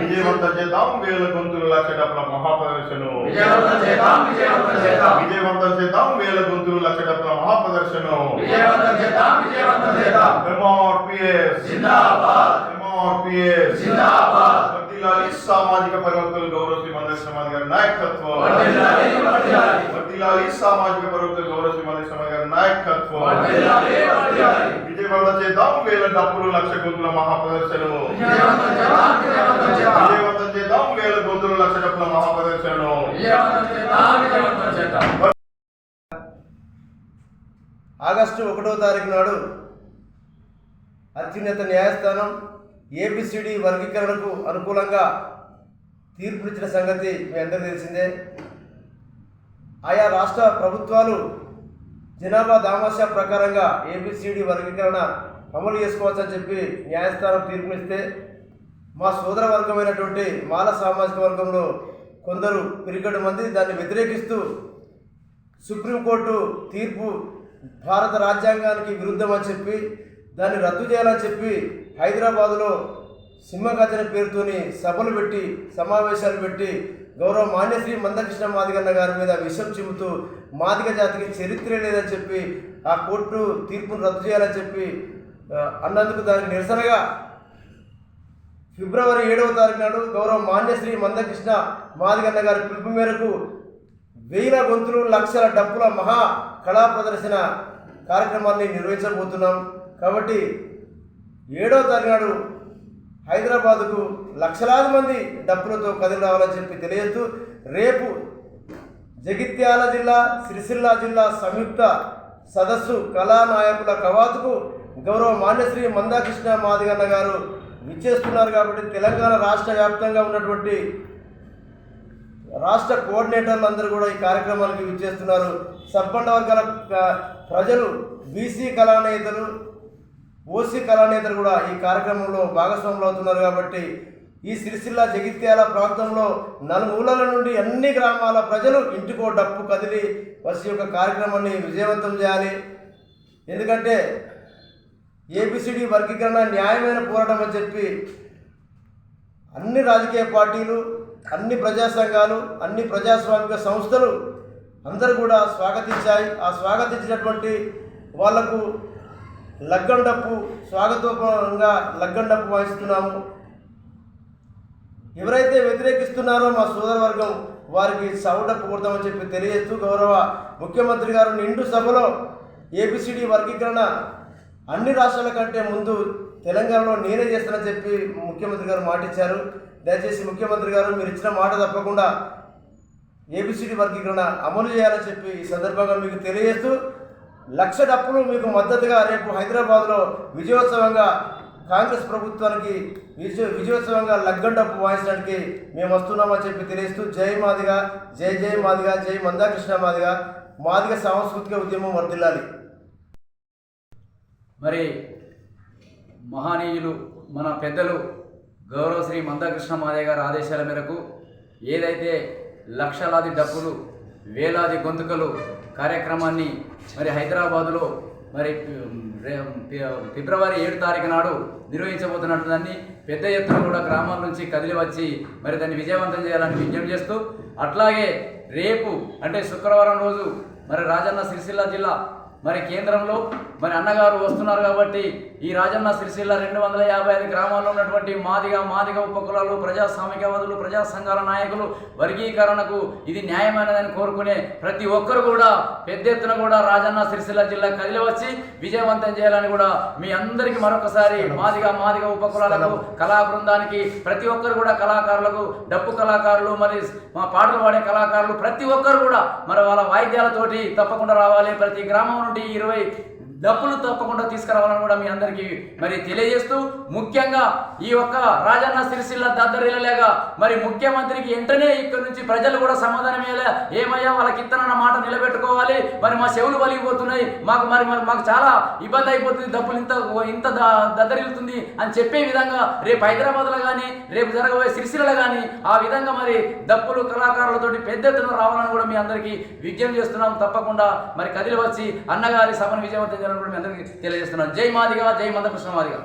విజయవంతం చేద్దాం. వేల గొంతులు లక్ష డబ్బుల మహాప్రదర్శను విజయవంతం చేద్దాం విజయవంతం చేద్దాం విజయవంతం చేద్దాం వేల గొంతులు లక్ష డబ్బుల మహాప్రదర్శను విజయవంతం చేద్దాం విజయవంతం చేద్దాం ఎంఆర్పిఎస్ జిందాబాద్ ఎంఆర్పిఎస్ జిందాబాద్ సామాజిక పరివర్తనలు గౌరవ శ్రీ మందశ్రమాది గారి నాయకత్వం వర్ధిల్లాలి సామాజిక పరివర్తనలు గౌరవ శ్రీ మందశ్రమాది గారి నాయకత్వం విజయవంతం చేద్దాం వేల డబ్బులు లక్ష గొంతుల మహాప్రదర్శనము. విజయవంతం చేద్దాం వేల గొంతులు లక్ష డబ్బుల మహాప్రదర్శనము. ఆగస్టు ఒకటో తారీఖు నాడు అత్యున్నత న్యాయస్థానం ఏబిసిడి వర్గీకరణకు అనుకూలంగా తీర్పునిచ్చిన సంగతి మీ అందరికీ తెలిసిందే. ఆయా రాష్ట్ర ప్రభుత్వాలు జనాభా దామాషా ప్రకారంగా ఏబిసిడి వర్గీకరణ అమలు చేసుకోవచ్చని చెప్పి న్యాయస్థానం తీర్పునిస్తే మా సోదర వర్గమైనటువంటి మాల సామాజిక వర్గంలో కొందరు పిరిగడు మంది దాన్ని వ్యతిరేకిస్తూ సుప్రీంకోర్టు తీర్పు భారత రాజ్యాంగానికి విరుద్ధమని చెప్పి దాన్ని రద్దు చేయాలని చెప్పి హైదరాబాదులో సింహగర్జన పేరుతోని సభలు పెట్టి సమావేశాలు పెట్టి గౌరవ మాన్యశ్రీ మందకృష్ణ మాదిగన్న గారి మీద విషం చిమ్ముతూ మాదిగ జాతికి చరిత్ర లేదని చెప్పి ఆ కోర్టు తీర్పును రద్దు చేయాలని చెప్పి అన్నందుకు దానికి నిరసనగా ఫిబ్రవరి ఏడవ తారీఖు నాడు గౌరవ మాన్యశ్రీ మందకృష్ణ మాదిగన్న గారి పిలుపు మేరకు వేల గొంతులు లక్షల డప్పుల మహా కళా ప్రదర్శన కార్యక్రమాన్ని నిర్వహించబోతున్నాం. కాబట్టి ఏడవ తారీఖు నాడు హైదరాబాదుకు లక్షలాది మంది డబ్బులతో కదిలి రావాలని చెప్పి తెలియజేస్తూ రేపు జగిత్యాల జిల్లా సిరిసిల్ల జిల్లా సంయుక్త సదస్సు కళానాయకుల కవాతుకు గౌరవ మాన్యశ్రీ మందాకృష్ణ మాదిగన్న గారు విచ్చేస్తున్నారు కాబట్టి తెలంగాణ రాష్ట్ర వ్యాప్తంగా ఉన్నటువంటి రాష్ట్ర కోఆర్డినేటర్లు అందరూ కూడా ఈ కార్యక్రమానికి విచ్చేస్తున్నారు. సబ్బండ వర్గాల ప్రజలు బీసీ కళానేతలు ఓసీ కళానేతలు కూడా ఈ కార్యక్రమంలో భాగస్వాములు అవుతున్నారు కాబట్టి ఈ సిరిసిల్ల జగిత్యాల ప్రాంతంలో నలుమూలల నుండి అన్ని గ్రామాల ప్రజలు ఇంటికో డప్పు కదిలి వచ్చి యొక్క కార్యక్రమాన్ని విజయవంతం చేయాలి. ఎందుకంటే ఏబిసిడి వర్గీకరణ న్యాయమైన పోరాటం అని చెప్పి అన్ని రాజకీయ పార్టీలు అన్ని ప్రజా సంఘాలు అన్ని ప్రజాస్వామిక సంస్థలు అందరూ కూడా స్వాగతించాయి. ఆ స్వాగతించినటువంటి వాళ్ళకు లగ్గం డప్పు స్వాగతోపంగా లగ్గం డప్పు వాయిస్తున్నాము. ఎవరైతే వ్యతిరేకిస్తున్నారో మా సోదరవర్గం వారికి సౌడప్పు కొడతామని చెప్పి తెలియజేస్తూ గౌరవ ముఖ్యమంత్రి గారు నిండు సభలో ఏబిసిడి వర్గీకరణ అన్ని రాష్ట్రాల కంటే ముందు తెలంగాణలో నేనే చేస్తానని చెప్పి ముఖ్యమంత్రి గారు మాట ఇచ్చారు దయచేసి ముఖ్యమంత్రి గారు మీరు ఇచ్చిన మాట తప్పకుండా ఏబిసిడి వర్గీకరణ అమలు చేయాలని చెప్పి ఈ సందర్భంగా మీకు తెలియజేస్తూ లక్ష డప్పులు మీకు మద్దతుగా రేపు హైదరాబాద్లో విజయోత్సవంగా కాంగ్రెస్ ప్రభుత్వానికి విజయ విజయోత్సవంగా లగ్గం డప్పు వాయించడానికి మేము వస్తున్నామని చెప్పి తెలియస్తూ జై మాదిగ జై జై మాదిగ జై మందాకృష్ణ మాదిగా మాదిగ సాంస్కృతిక ఉద్యమం వర్దిల్లాలి మరి మహానీయులు మన పెద్దలు గౌరవ శ్రీ మందాకృష్ణ మాదయ్య గారి ఆదేశాల మేరకు ఏదైతే లక్షలాది డబ్బులు వేలాది గొంతుకలు కార్యక్రమాన్ని మరి హైదరాబాదులో మరి ఫిబ్రవరి ఏడు తారీఖు నాడు నిర్వహించబోతున్నట్టు దాన్ని పెద్ద ఎత్తున కూడా గ్రామాల నుంచి కదిలి వచ్చి మరి దాన్ని విజయవంతం చేయాలని విజ్ఞప్తి చేస్తూ అట్లాగే రేపు అంటే శుక్రవారం రోజు మరి రాజన్న సిరిసిల్ల జిల్లా మరి కేంద్రంలో మరి అన్నగారు వస్తున్నారు కాబట్టి ఈ రాజన్న సిరిసిల్ల రెండు వందల యాభై ఐదు గ్రామాల్లో ఉన్నటువంటి మాదిగ మాదిగ ఉపకులాలు ప్రజాస్వామికవాదులు ప్రజా సంఘాల నాయకులు వర్గీకరణకు ఇది న్యాయమైనదని కోరుకునే ప్రతి ఒక్కరు కూడా పెద్ద ఎత్తున కూడా రాజన్న సిరిసిల్ల జిల్లా కదిలి వచ్చి విజయవంతం చేయాలని కూడా మీ అందరికీ మరొకసారి మాదిగ మాదిగ ఉపకులాలకు కళా బృందానికి ప్రతి ఒక్కరు కూడా కళాకారులకు డప్పు కళాకారులు మరి మా పాటలు పాడే కళాకారులు ప్రతి ఒక్కరు కూడా మరి వాళ్ళ వాయిద్యాలతోటి తప్పకుండా రావాలి. ప్రతి గ్రామం నుండి ఇరవై డబ్బులు తప్పకుండా తీసుకురావాలని కూడా మీ అందరికీ మరి తెలియజేస్తూ ముఖ్యంగా ఈ యొక్క రాజన్న సిరిసిల్ల దద్దరిల్లలేగా మరి ముఖ్యమంత్రికి వెంటనే ఇక్కడ నుంచి ప్రజలు కూడా సమాధానం ఇవ్వలే ఏమయ్యా వాళ్ళకి ఇత్తనన్న మాట నిలబెట్టుకోవాలి. మరి మా చెవులు పలిగిపోతున్నాయి. మాకు మరి మరి మాకు చాలా ఇబ్బంది అయిపోతుంది. డబ్బులు ఇంత ఇంత దద్దరిల్లుతుంది అని చెప్పే విధంగా రేపు హైదరాబాద్లో కానీ రేపు జరగబోయే సిరిసిల్లలో కానీ ఆ విధంగా మరి డబ్బులు కళాకారులతోటి పెద్ద ఎత్తున రావాలని కూడా మీ అందరికీ విజ్ఞప్తి చేస్తున్నాం. తప్పకుండా మరి కదిలి వచ్చి అన్నగారి సభను విజయవంతం చేయాలని మీ అందరికీ తెలియజేస్తున్నాం జై మాదిగా జై మందకృష్ణ మాదిగా.